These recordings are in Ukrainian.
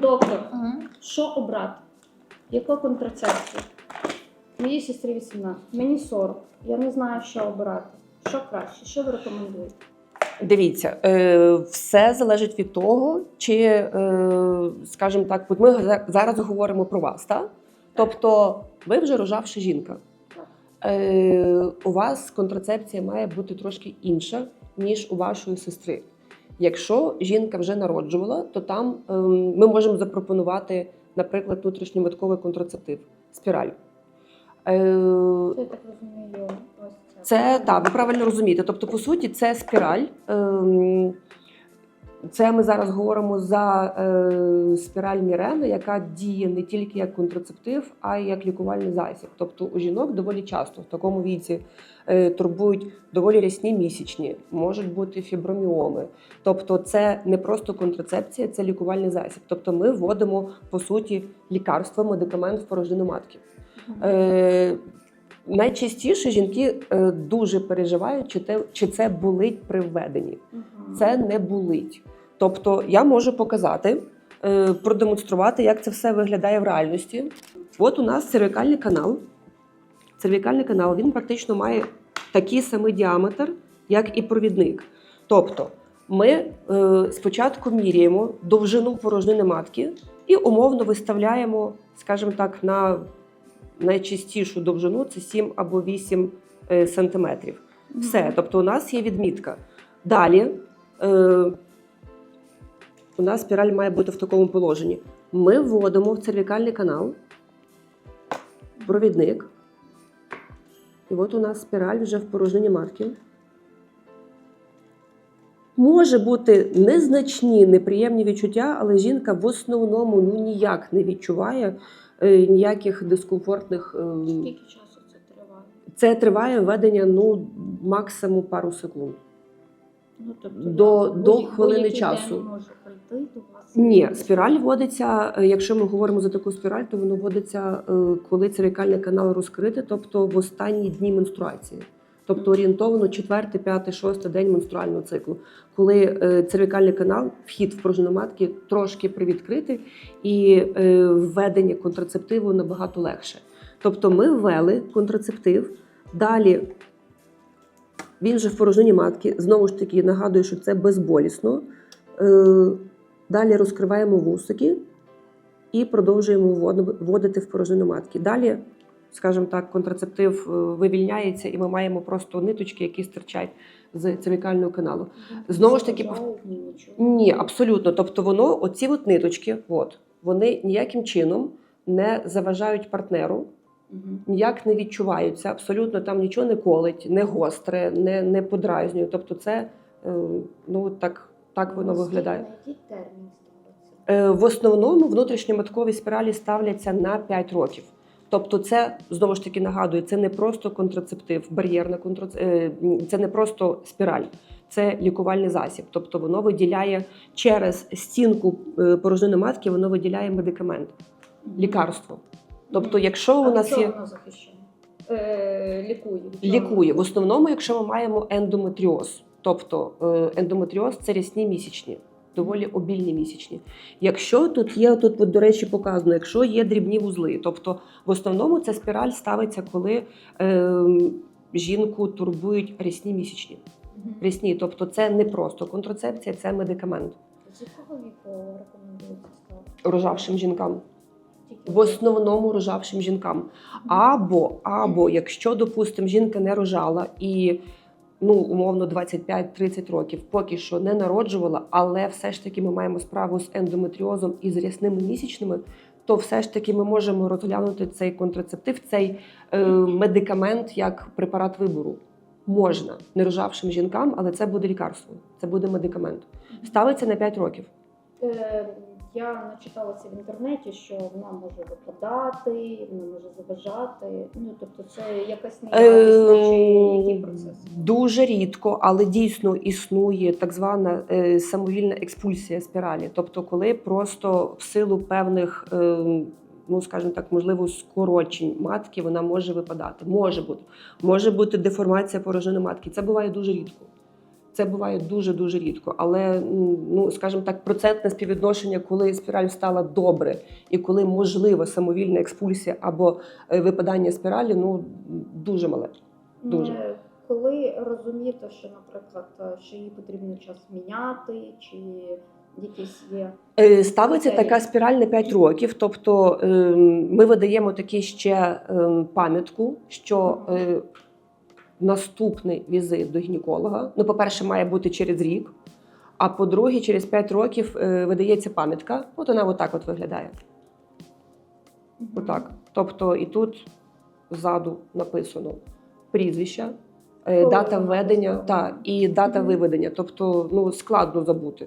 доктор, що обрати? Яку контрацепцію? Моїй сестрі 18, мені 40. Я не знаю, що обирати. Що краще? Що ви рекомендуєте? Дивіться, е, все залежить від того, чи, е, скажімо так, ми зараз говоримо про вас, так? Тобто, ви вже рожавша жінка. Е, у вас контрацепція має бути трошки інша, ніж у вашої сестри. Якщо жінка вже народжувала, то там ем, ми можемо запропонувати, наприклад, внутрішньовитковий контрацептив спіраль. Е, Це, я так розумію, ось це. це так, ви правильно розумієте. Тобто, по суті, це спіраль. Це ми зараз говоримо за е, спіраль Мірена, яка діє не тільки як контрацептив, а й як лікувальний засіб. Тобто у жінок доволі часто в такому віці е, турбують доволі рясні місячні, можуть бути фіброміоми. Тобто, це не просто контрацепція, це лікувальний засіб. Тобто, ми вводимо по суті лікарство, медикамент в порожнину матки. Е, найчастіше жінки е, дуже переживають, чи, те, чи це болить при введенні. Це не болить. Тобто я можу показати, е, продемонструвати, як це все виглядає в реальності. От у нас цервікальний канал. Цервікальний канал він практично має такий самий діаметр, як і провідник. Тобто, ми е, спочатку міряємо довжину порожнини матки і умовно виставляємо, скажімо так, на найчастішу довжину це 7 або 8 е, сантиметрів. Все, тобто у нас є відмітка. Далі е, у нас спіраль має бути в такому положенні. Ми вводимо в цервікальний канал провідник. І от у нас спіраль вже в порожнині матки. Може бути незначні, неприємні відчуття, але жінка в основному ну, ніяк не відчуває ніяких дискомфортних. е, Скільки часу це триває? це триває введення ну, максимум пару секунд. Ну, тобто, До- до хвилини часу. можу прийти до вас. Ні, спіраль вводиться, е, якщо ми говоримо за таку спіраль, то воно вводиться, е, коли цервікальний канал розкритий, тобто в останні дні менструації. Тобто орієнтовано 4, 5, 6 день менструального циклу, коли е, цервікальний канал, вхід в пружину матки трошки привідкритий, і е, введення контрацептиву набагато легше. Тобто ми ввели контрацептив, далі він же в порожнині матки. Знову ж таки, нагадую, що це безболісно. Е, Далі розкриваємо вусики і продовжуємо вводити в порожнину матки. Далі, скажімо так, контрацептив е, вивільняється, і ми маємо просто ниточки, які стирчать з цервікального каналу. Знову ж таки, ні, абсолютно. Тобто, воно, оці от ниточки, от, вони ніяким чином не заважають партнеру, ніяк не відчуваються, абсолютно там нічого не колить, не гостре, не, не подразнює. Тобто, це е, ну так, так воно Наскільки- виглядає. Е, В основному внутрішньоматкові спіралі ставляться на 5 років. Тобто, це знову ж таки нагадую, це не просто контрацептив, бар'єрна контрацептив, це не просто спіраль, це лікувальний засіб. Тобто воно виділяє через стінку е, порожнини матки, воно виділяє медикамент, лікарство. Тобто, якщо у нас є воно захищає? Е, лікує. лікує, в основному, якщо ми маємо ендометріоз, тобто е, ендометріоз це рясні місячні. Доволі обільні місячні. Якщо тут є, тут, от, до речі, показано, якщо є дрібні вузли, тобто в основному ця спіраль ставиться, коли е, жінку турбують рясні місячні. Мгм. Рясні, тобто це не просто контрацепція, це медикамент З якого віку рекомендується ставити? рожавшим жінкам. В основному рожавшим жінкам. Або, або якщо, допустимо, жінка не рожала і ну, умовно 25-30 років поки що не народжувала, але все ж таки ми маємо справу з ендометріозом і з рясними місячними, то все ж таки ми можемо розглянути цей контрацептив, цей е, медикамент як препарат вибору. Можна нерожавшим жінкам, але це буде лікарство, це буде медикамент. Ставиться на 5 років. Е, Я начиталася в інтернеті, що вона може випадати, вона може заважати. Ну тобто, це якась неякісна чи який Ем, процес. Дуже рідко, але дійсно існує так звана е, самовільна експульсія спіралі. Тобто, коли просто в силу певних, е, ну скажімо так, можливо, скорочень матки вона може випадати. Може бути. Може бути деформація порожнини матки. Це буває дуже рідко. Це буває дуже дуже рідко, але ну скажімо так, процентне співвідношення, коли спіраль стала добре, і коли можлива самовільна експульсія або е, випадання спіралі, ну дуже мале. Дуже. Е, Коли розумієте, що, наприклад, е, що її потрібно час міняти, чи якісь є Ставиться така спіраль на 5 років. Тобто ем, ми видаємо такі ще ем, пам'ятку, що наступний візит до гінеколога, ну, по-перше, має бути через рік, а по-друге, через 5 років е, видається пам'ятка. От вона отак от виглядає. Отак. Тобто, і тут ззаду написано прізвище, дата введення та, і дата виведення. Тобто, ну, складно забути.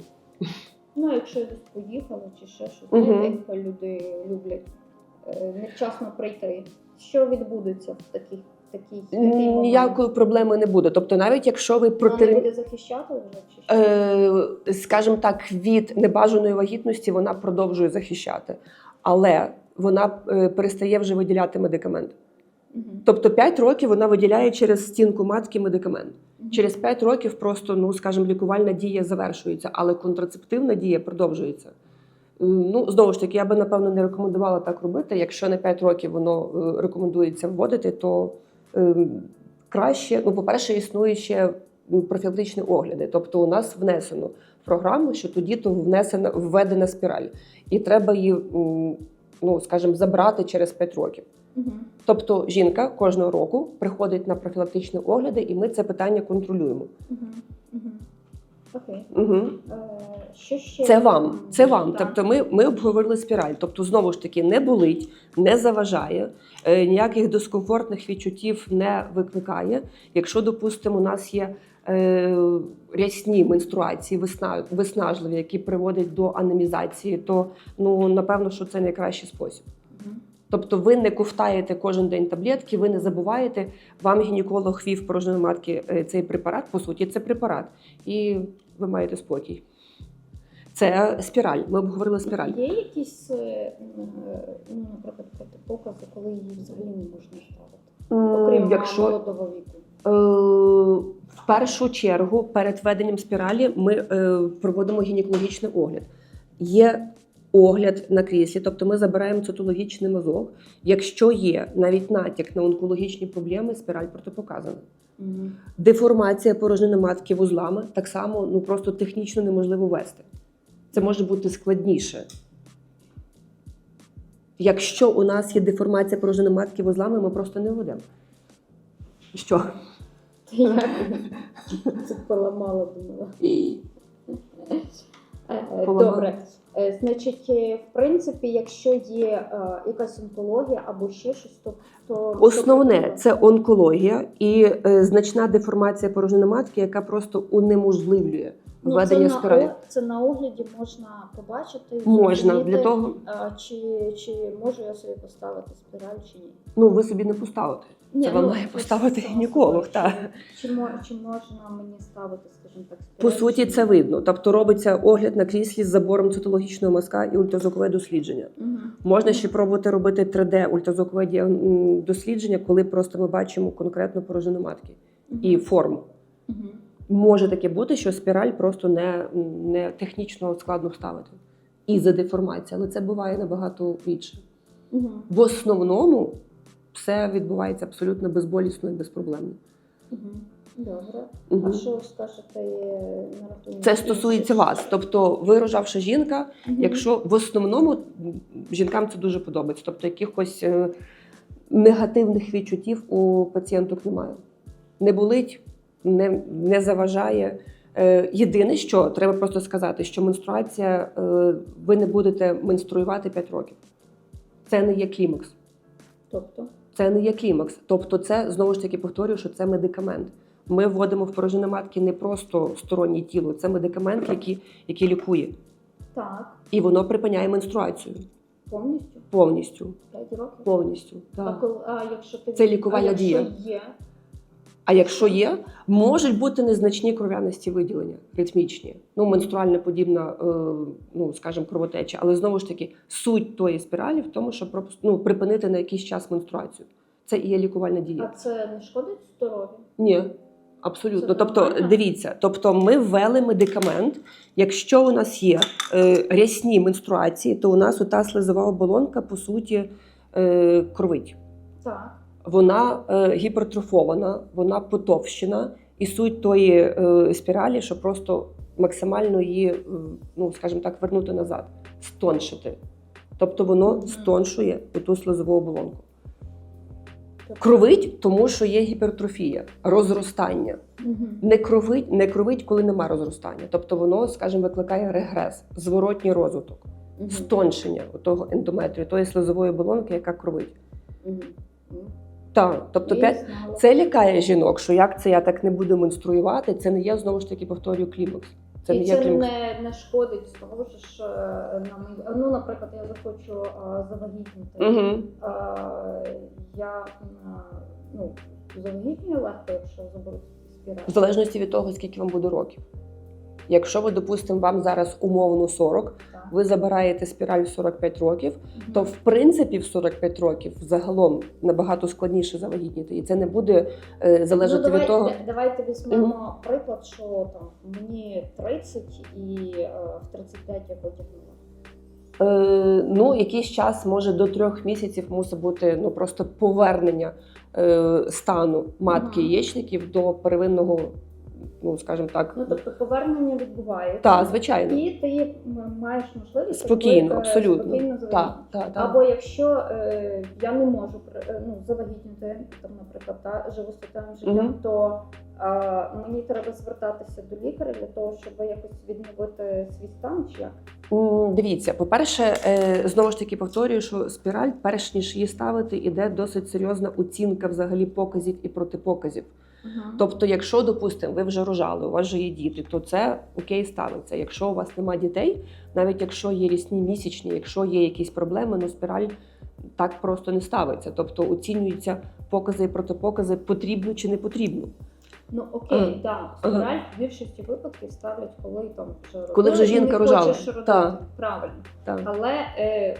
Ну, якщо десь поїхали чи ще щось, знаєте, люди люблять е, невчасно прийти. Що відбудеться в таких такий? Ніякої проблеми не буде. Тобто, навіть якщо ви Вона не буде захищати вже чи е, скажімо так, від небажаної вагітності вона продовжує захищати, але вона е, перестає вже виділяти медикамент. Тобто 5 років вона виділяє через стінку матки медикамент. Через 5 років просто, ну скажімо, лікувальна дія завершується, але контрацептивна дія продовжується. Ну, знову ж таки, я би напевно не рекомендувала так робити. Якщо на 5 років воно е, рекомендується вводити, то краще, ну, по-перше, існує ще профілактичні огляди. Тобто, у нас внесено в програму, що тоді то внесена введена спіраль, і треба її, ну скажімо, забрати через 5 років. Угу. Тобто жінка кожного року приходить на профілактичні огляди, і ми це питання контролюємо. Мгм. Окей. Угу. Що ще? Це вам, це вам. Так. Тобто, ми, ми обговорили спіраль. Тобто, знову ж таки, не болить, не заважає, е, ніяких дискомфортних відчуттів не викликає. Якщо, допустимо, у нас є е, рясні менструації, висна, виснажливі, які приводять до анемізації, то ну напевно, що це найкращий спосіб. Тобто ви не ковтаєте кожен день таблетки, ви не забуваєте. Вам гінеколог ввів порожньої матки е, цей препарат. По суті, це препарат, і ви маєте спокій. Це спіраль. Ми обговорили спіраль. Є якісь, ну, наприклад, протипокази, коли її взагалі не можна ставити? Окрім Якщо молодого віку. е, в першу чергу перед введенням спіралі ми проводимо гінекологічний огляд. Є огляд на кріслі, тобто ми забираємо цитологічний мазок. Якщо є навіть натяк на онкологічні проблеми, спіраль протипоказана. Деформація порожнини матки вузлами так само ну просто технічно неможливо вести. Це може бути складніше. Якщо у нас є деформація порожнини матки вузлами, ми просто не ведемо. Що? Я це поламала, думала. Е, е. Добре. Е, Значить, е, в принципі, якщо є е, якась онкологія або ще щось, то, то Основне це онкологія і значна деформація порожнини матки, яка просто унеможливлює введення на, спіралі. о- це на огляді можна побачити. Можна для того. чи, чи можу я собі поставити спіраль, чи ні. Ну ви собі не поставите. Ні, Це вам ну, має поставити гінеколог. Чи, чи, чи можна мені ставити, скажімо так, спіраль? По суті, це видно. Тобто робиться огляд на кріслі з забором цитологічного мазка і ультразвукове дослідження. Мгм. Можна ще пробувати робити 3D ультразвукове дослідження, коли просто ми бачимо конкретну порожнину матки Мгм. і форму. Може таке бути, що спіраль просто не, не технічно складно ставити. І за деформація, але це буває набагато рідше. Мгм. В основному все відбувається абсолютно безболісно і безпроблемно. Мгм. Добре. Мгм. А що скажете на рахунок? Це стосується вас. Тобто, ви рожавша жінка, Мгм. Якщо в основному жінкам це дуже подобається, тобто якихось е, негативних відчуттів у пацієнток немає. Не болить, не, не заважає. Е, Єдине, що треба просто сказати, що менструація е, ви не будете менструювати 5 років. Це не є клімакс. Тобто? Це не є клімакс. Тобто, це знову ж таки повторюю, що це медикамент. Ми вводимо в порожнину матки не просто стороннє тіло, це медикамент, який, який лікує. Так, І воно припиняє менструацію повністю? повністю. 5 років? Повністю. А, Так. коли, а якщо ти Це лікувальна а якщо дія. є, А якщо є, можуть бути незначні кров'янисті виділення, ритмічні, ну менструальна подібна, е, ну скажімо, кровотеча. Але знову ж таки, суть тої спіралі в тому, щоб ну, припинити на якийсь час менструацію. Це і є лікувальна дія. а це не шкодить здоров'ю? Ні. Абсолютно. Тобто, дивіться, тобто ми ввели медикамент. Якщо у нас є е, рясні менструації, то у нас ота слизова оболонка, по суті, е, кровить. Так. Вона е, гіпертрофована, вона потовщена, і суть тої е, спіралі, що просто максимально її, е, ну скажімо так, вернути назад, стоншити. Тобто воно стоншує ту слизову оболонку. Тобто- Кровить, тому що є гіпертрофія, розростання. Не кровить, не кровить, коли нема розростання. Тобто воно, скажімо, викликає регрес, зворотній розвиток, стоншення того ендометрію, тої слизової оболонки, яка кровить. Так, тобто п'ять це лякає жінок, що як це я так не буду менструювати, це не є знову ж таки повторюю клімакс. Це не і є це клімакс. не, не шкодить того ж е, нам. Ну, наприклад, я захочу е, завагітніти. Угу. Е, я ну, завагітнюю легко, якщо заберу спіраль. В залежності від того, скільки вам буде років. Якщо ви, допустимо, вам зараз умовно 40, Так. Ви забираєте спіраль в 45 років, то в принципі в 45 років загалом набагато складніше завагітніти, і це не буде е, залежати ну, давай, від того. Давайте візьмемо приклад, що там мені 30 і е, в 35 я потягнула. Е, ну, якийсь час, може до трьох місяців мусить бути ну просто повернення е, стану матки яєчників до первинного, ну скажімо так, Ну тобто повернення відбувається. та звичайно, І ти маєш можливість спокійно, е, абсолютно. спокійно Так, так, так. Або якщо е, я не можу е, ну, завагітніти, там, наприклад, та, живу статевим життям, Мгм. то е, мені треба звертатися до лікаря для того, щоб якось відновити свій стан чи як? Дивіться, по-перше, е, знову ж таки повторюю, що спіраль, перш ніж її ставити, іде досить серйозна оцінка взагалі показів і протипоказів. Тобто, якщо, допустимо, ви вже рожали, у вас вже є діти, то це окей ставиться. Якщо у вас немає дітей, навіть якщо є рісні місячні, якщо є якісь проблеми, ну спіраль так просто не ставиться. Тобто оцінюються покази і протипокази, потрібно чи не потрібно. Ну окей, так. Спіраль в більшості випадків ставлять, коли там вже Коли вже жінка рожала. Правильно. Але е,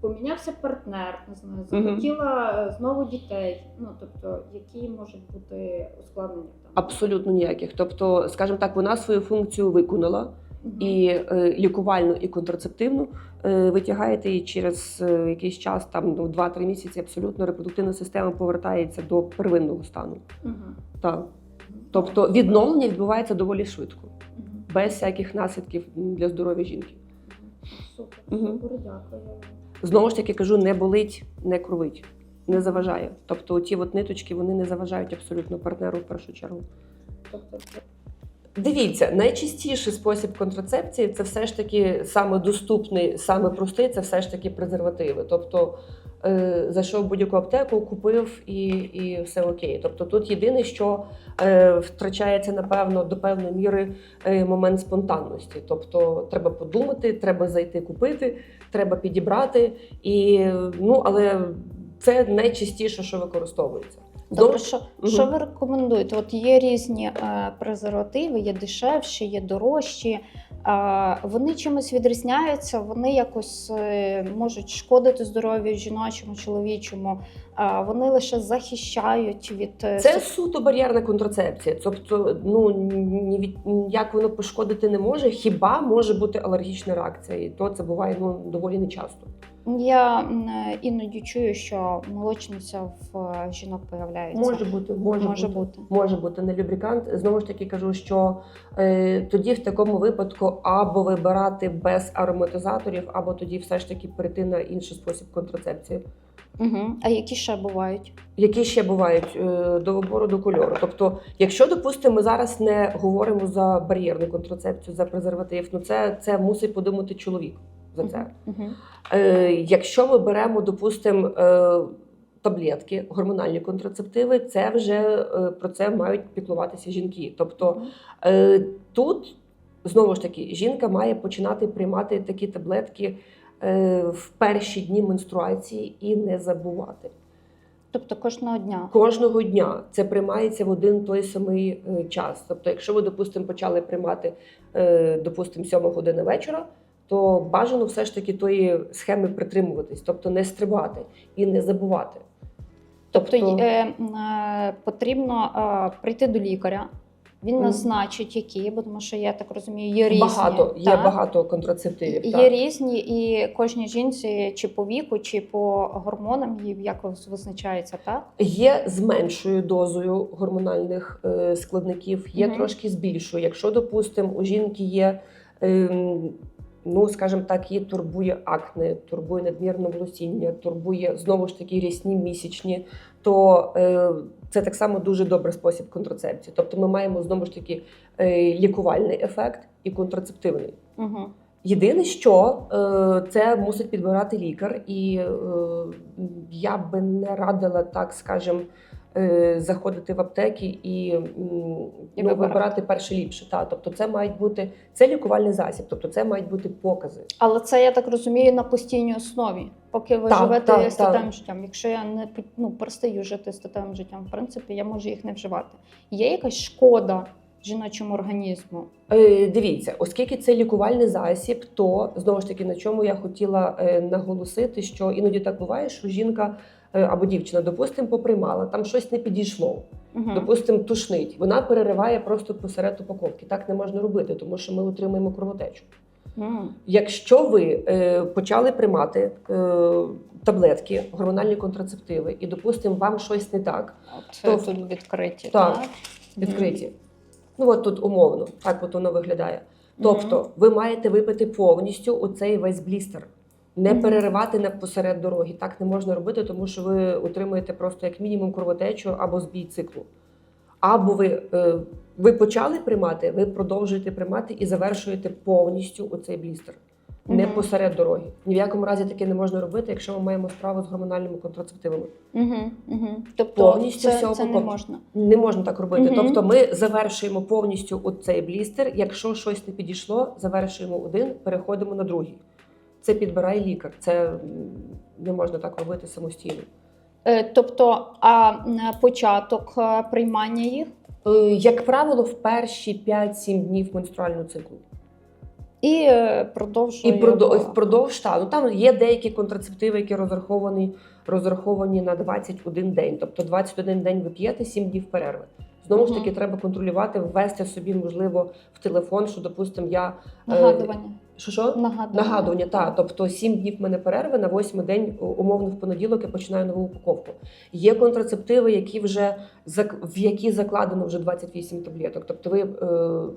помінявся партнер, не знаю, захотіла е, знову дітей. Ну тобто, які можуть бути ускладнення там? Абсолютно ніяких. Тобто, скажімо так, вона свою функцію виконала. Мгм. і е, лікувальну, і контрацептивну. Е, витягаєте її через е, якийсь час, там ну, 2-3 місяці, абсолютно репродуктивна система повертається до первинного стану. Мгм. Так. Тобто відновлення відбувається доволі швидко, Мгм. без всяких наслідків для здоров'я жінки. Супер, Мгм. супер, дякую. Знову ж таки кажу, не болить, не кровить, не заважає. Тобто, ті от ниточки вони не заважають абсолютно партнеру в першу чергу. Тобто, Дивіться, найчастіший спосіб контрацепції це все ж таки саме доступний, саме простий, це все ж таки презервативи. Тобто е, зайшов в будь-яку аптеку, купив і, і все окей. Тобто тут єдине, що е, втрачається, напевно, до певної міри е, момент спонтанності. Тобто треба подумати, треба зайти купити, треба підібрати. І, ну, але це найчастіше, що використовується. Добре, що, Мгм. що ви рекомендуєте? От є різні е, презервативи, є дешевші, є дорожчі. Вони чимось відрізняються, вони якось е, можуть шкодити здоров'ю жіночому, чоловічому. Вони лише захищають від е, Це суто бар'єрна контрацепція. Тобто, ну ні від ніяк воно пошкодити не може. Хіба може бути алергічна реакція, і то це буває ну доволі нечасто. Я іноді чую, що молочниця в е, жінок появляється. Може бути, може, Може бути. бути. Може бути не любрикант. Знову ж таки кажу, що е, тоді в такому випадку або вибирати без ароматизаторів, або тоді все ж таки перейти на інший спосіб контрацепції. Угу. А які ще бувають? Які ще бувають е, до вибору до кольору. Тобто, якщо, допустимо, ми зараз не говоримо за бар'єрну контрацепцію, за презерватив, ну це, це мусить подумати чоловік за це. Е, якщо ми беремо, допустимо, е, таблетки, гормональні контрацептиви, це вже е, про це мають піклуватися жінки. Тобто е, тут знову ж таки жінка має починати приймати такі таблетки е, в перші дні менструації і не забувати. Тобто кожного дня. Кожного дня це приймається в один той самий час. Тобто, якщо ви, допустимо, почали приймати, допустимо, 7 години вечора, то бажано все ж таки тої схеми притримуватись, тобто не стрибати і не забувати. Тобто е, е, потрібно е, прийти до лікаря, Він назначить які, бо тому що я так розумію, є різні. багато є так? багато контрацептивів. Є так. різні, і кожній жінці чи по віку, чи по гормонам якось визначається, так? Є з меншою дозою гормональних е, складників, є Мгм. трошки з більшою. Якщо, допустимо, у жінки є, ем, ну скажімо так, її турбує акне, турбує надмірне волосіння, турбує знову ж таки рясні місячні, то е, це так само дуже добрий спосіб контрацепції. Тобто ми маємо знову ж таки е, лікувальний ефект і контрацептивний. Угу. Єдине, що е, це мусить підбирати лікар, і е, я би не радила, так скажем, е, заходити в аптеки і, ну, вибирати. перше ліпше. Та. Тобто це мають бути це лікувальний засіб, тобто це мають бути покази. Але це я так розумію на постійній основі, поки ви Так, живете так, статевим так. життям. Якщо я не ну, перестаю жити статевим життям, в принципі, я можу їх не вживати. Є якась шкода жіночому організму? Е, Дивіться, оскільки це лікувальний засіб, то знову ж таки на чому я хотіла е, наголосити, що іноді так буває, що жінка е, або дівчина, допустимо, поприймала, там щось не підійшло. Угу. допустимо, тушнить. Вона перериває просто посеред упаковки. Так не можна робити, тому що ми отримуємо кровотечу. Якщо ви е, почали приймати е, таблетки, гормональні контрацептиви, і, допустимо, вам щось не так, Це То- тут відкриті. Так, Так, відкриті. Ну от тут умовно, так от воно виглядає. Тобто, ви маєте випити повністю оцей весь блістер. Не переривати на посеред дороги. Так не можна робити, тому що ви отримуєте просто як мінімум кровотечу або збій циклу. Або ви, е, ви почали приймати, ви продовжуєте приймати і завершуєте повністю оцей блістер. Не посеред дороги. Ні в якому разі таке не можна робити, якщо ми маємо справу з гормональними контрацептивами. Угу, угу. Тобто Повністю це, всього це не можна. Не можна так робити. Мгм. Тобто ми завершуємо повністю оцей блістер. Якщо щось не підійшло, завершуємо один, переходимо на другий. Це підбирає лікар. Це не можна так робити самостійно. Е, Тобто, а початок е, приймання їх Е, Як правило, в перші 5-7 днів менструального циклу. і е, продовжує І впродовж та, ну там є деякі контрацептиви, які розраховані, розраховані на 21 день. Тобто 21 день ви п'єте, 7 днів перерви. Знову ж таки, треба контролювати, ввести собі, можливо, в телефон, що, допустимо, я е, нагадування. Що що? Нагадування. Нагадування, так. Тобто сім днів в мене перерви, на восьмий день умовно в понеділок я починаю нову упаковку. Є контрацептиви, які вже в які закладено вже 28 таблеток. Тобто, ви е,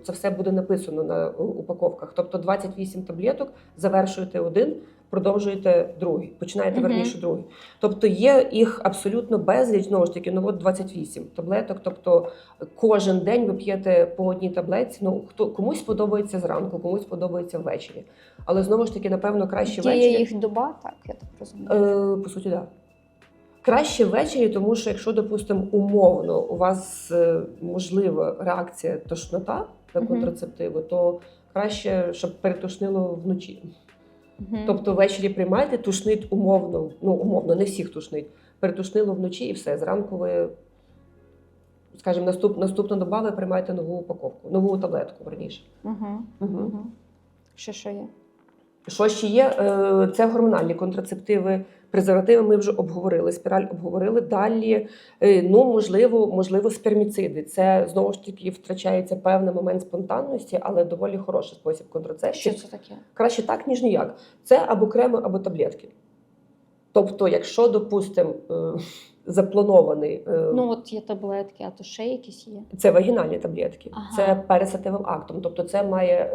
це все буде написано на е, упаковках. Тобто 28 таблеток, завершуєте один. Продовжуєте другий, починаєте Мгм. верніше другий. Тобто є їх абсолютно безліч, знову ж таки, ну от 28 таблеток. Тобто кожен день ви п'єте по одній таблетці. Ну хто комусь подобається зранку, комусь подобається ввечері. Але знову ж таки, напевно, краще Діє ввечері. їх доба, так, я так розумію. Е, по суті, так. Да. Краще ввечері, тому що якщо, допустимо, умовно у вас е, можлива реакція тошнота на контрацептиви, то краще, щоб перетошнило вночі. Мгм. Тобто ввечері приймайте, тушнить умовно, ну умовно, не всіх тушнить. Перетушнило вночі і все. Зранку ви, скажімо, наступ, наступна доба ви приймаєте нову упаковку, нову таблетку верніше. Угу. Угу. Угу. Що що є? Що ще є? Е, Це гормональні контрацептиви. Презервативи ми вже обговорили, спіраль обговорили. Далі, е, ну можливо, можливо, сперміциди. Це знову ж таки втрачається певний момент спонтанності, але доволі хороший спосіб Що це таке? Краще так, ніж ніяк. Це або креми, або таблетки. Тобто, якщо, допустимо, е, запланований е, Ну, от є таблетки, а то ще якісь є. це вагінальні таблетки, Ага. це пересативим актом. Тобто, це має,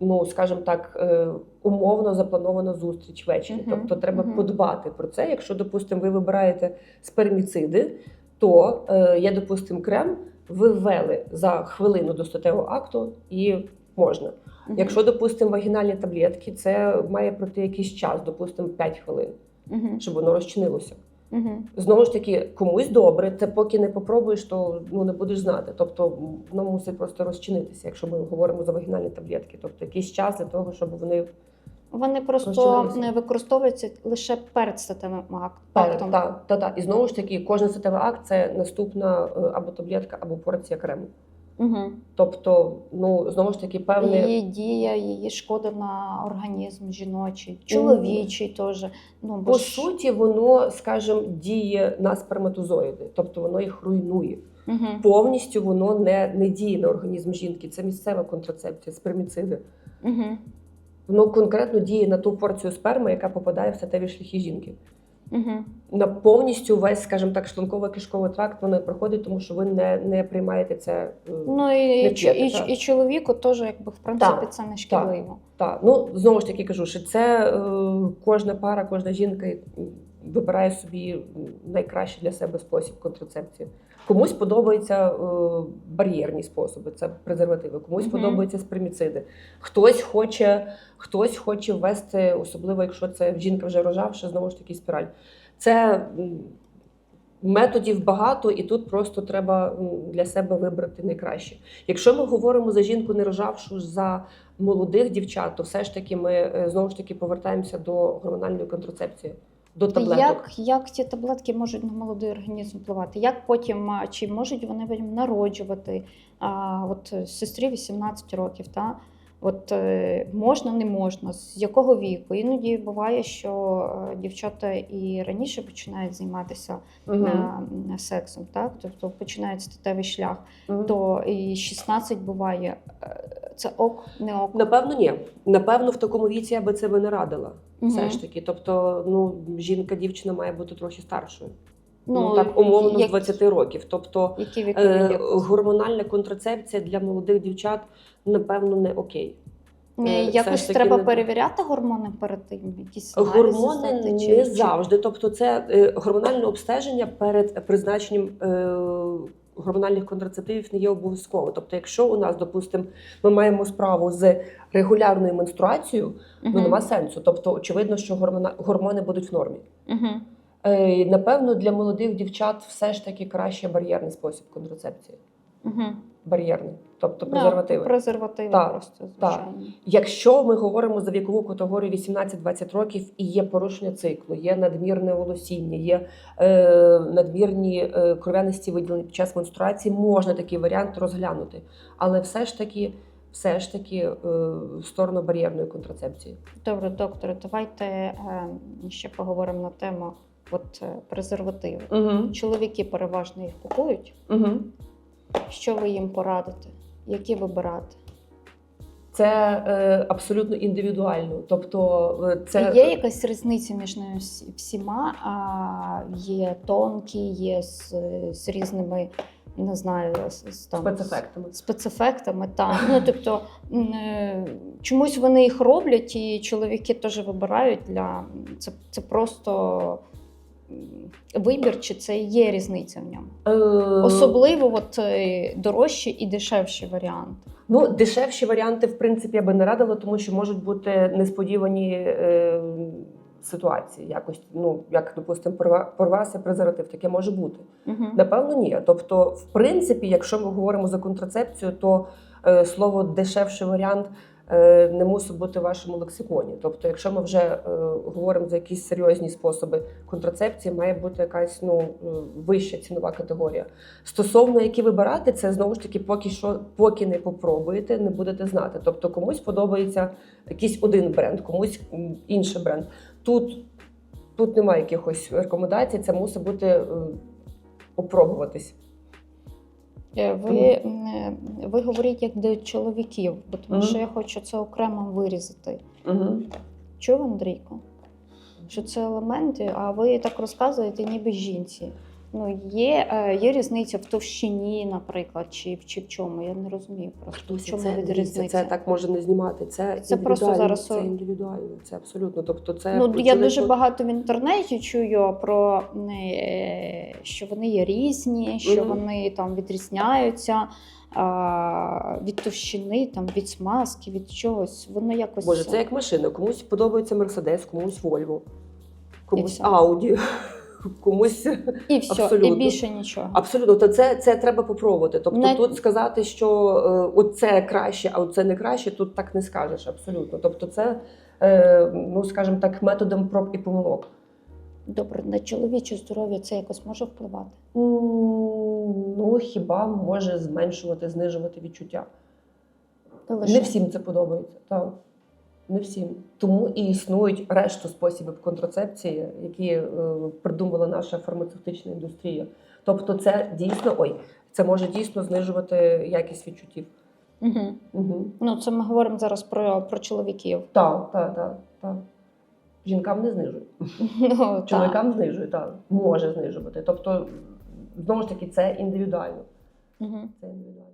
ну скажімо так, е, умовно запланована зустріч ввечері. Мгм, Тобто, треба мгм. подбати про це. Якщо, допустимо, ви вибираєте сперміциди, то е, є, допустимо, крем, ви ввели за хвилину до статевого акту і можна. Мгм. Якщо, допустимо, вагінальні таблетки, це має пройти якийсь час, допустимо, 5 хвилин, Мгм. щоб воно розчинилося. Мгм. Знову ж таки, комусь добре, це поки не попробуєш, то ну не будеш знати. Тобто воно мусить просто розчинитися, якщо ми говоримо за вагінальні таблетки. Тобто якийсь час для того, щоб вони Вони просто не використовуються лише перед статевим актом. та, та, та. І знову ж таки, кожен статевий акт це наступна е, або таблетка, або порція крему. Угу. Тобто, ну знову ж таки, певне Її дія, її шкода на організм жіночий, чоловічий теж. Ну, по ж- суті, воно, скажімо, діє на сперматозоїди, тобто воно їх руйнує. Угу. Повністю воно не, не діє на організм жінки. Це місцева контрацепція, сперміциди. Угу. Воно конкретно діє на ту порцію сперми, яка попадає в статеві шляхи жінки. Угу. На повністю весь, скажімо так, шлунково-кишковий тракт вони проходить, тому що ви не, не приймаєте це. е, Ну і, Не п'єте, і, так. і чоловіку теж, якби в принципі, Так, це не шкідливо. Так, ну знову ж таки кажу, що це е, кожна пара, кожна жінка вибирає собі найкращий для себе спосіб контрацепції. Комусь подобаються е, бар'єрні способи, це презервативи, комусь Мгм. подобаються сприміциди. Хтось хоче, хтось хоче ввести, особливо якщо це жінка вже рожавша, знову ж таки спіраль. Це методів багато, і тут просто треба для себе вибрати найкраще. Якщо ми говоримо за жінку не рожавшу, за молодих дівчат, то все ж таки ми е, знову ж таки повертаємося до гормональної контрацепції, до таблеток. Як, як ці таблетки можуть на молодий організм впливати? Як потім, чи можуть вони народжувати? А, от сестрі 18 років, та? От е, можна, не можна, з якого віку? Іноді буває, що е, дівчата і раніше починають займатися е, сексом, так? Тобто починають статевий шлях, Мгм. то і 16 буває. Це ок, не ок. Напевно, ні. Напевно, в такому віці я би це би не радила. Все ж таки. Тобто, ну, жінка, дівчина має бути трохи старшою. Ну, Ну, так, умовно, як- 20 років. Тобто, Які вікові е, гормональна контрацепція для молодих дівчат, напевно, не окей. Е, Якось ж треба не- перевіряти гормони перед тим, якісь аналізи Гормони здати, не чи- завжди. Тобто, це е, гормональне обстеження перед призначенням е, гормональних контрацептивів не є обов'язково. Тобто, якщо у нас, допустимо, ми маємо справу з регулярною менструацією, ну нема сенсу. Тобто, очевидно, що гормона- гормони будуть в нормі. Мгм. Е, Напевно, для молодих дівчат все ж таки краще бар'єрний спосіб контрацепції. Мгм. Бар'єрний, тобто Да, презервативи. презервативи Так, просто, так. Якщо ми говоримо за вікову категорію 18-20 років і є порушення циклу, є надмірне волосіння, є е, надмірні е, кров'янисті виділення під час менструації, можна такий варіант розглянути. Але все ж таки, все ж таки е, в сторону бар'єрної контрацепції. Добре, докторе, давайте е, ще поговоримо на тему от, е, презервативи. Угу. Чоловіки переважно їх купують. Угу. Що ви їм порадите? Які вибирати? Це е, абсолютно індивідуально. Тобто, е, це Є якась різниця між ними всіма? А, є тонкі, є з, з різними, не знаю, з, там, спецефектами. спецефектами. Та. Ну, тобто, е, чомусь вони їх роблять, і чоловіки теж вибирають для це, це просто вибір, чи це є різниця в ньому. Е, Особливо от, е, дорожчі і дешевші варіанти. Ну, дешевші варіанти, в принципі, я би не радила, тому що можуть бути несподівані е, ситуації. Якось, ну, як, допустимо, порва- порвався презерватив, таке може бути. Угу. Напевно, ні. Тобто, в принципі, якщо ми говоримо за контрацепцію, то е, слово дешевший варіант не мусить бути в вашому лексиконі. Тобто, якщо ми вже е, говоримо за якісь серйозні способи контрацепції, має бути якась ну, е, вища цінова категорія. Стосовно які вибирати, це знову ж таки, поки що, поки не попробуєте, не будете знати. Тобто, комусь подобається якийсь один бренд, комусь інший бренд. Тут, тут немає якихось рекомендацій, це мусить бути. е, Опробуватись. Е, Ви, е, ви говорите як до чоловіків, бо тому що я хочу це окремо вирізати. Чув, Андрійко? Що це елементи, а ви так розказуєте, ніби жінці. Ну, є, е, є різниця в товщині, наприклад, чи, чи в чому. Я не розумію просто. в чому це, від різниця. це так може не знімати. Це, Це просто зараз- це індивідуально. Це абсолютно. Тобто, це Ну, я дуже багато в інтернеті чую про е, що вони є різні, що Мгм. вони там відрізняються а, від товщини, там, від смазки, від чогось. Воно якось. Боже, це як машина. Комусь подобається Мерседес, комусь Вольво, комусь. Ауді, комусь І все, абсолютно. і більше нічого. абсолютно. То це, це треба попробувати. Тобто Не- тут сказати, що е, оце краще, а оце не краще, тут так не скажеш. Абсолютно. Тобто, це, е, ну скажімо так, методом проб і помилок. Добре, на чоловіче здоров'я це якось може впливати. Ну хіба може зменшувати, знижувати відчуття? Лише. Не всім це подобається. Так. Не всім. Тому і існують решту способів контрацепції, які е, придумала наша фармацевтична індустрія. Тобто, це дійсно ой, це може дійсно знижувати якість відчуттів. Угу. Угу. Ну, це ми говоримо зараз про, про чоловіків. Так, так, так, так. Жінкам не знижують. Ну. Чоловікам знижує, так. Може знижувати. Тобто, знову ж таки, це індивідуально. Мгм. Це індивідуально.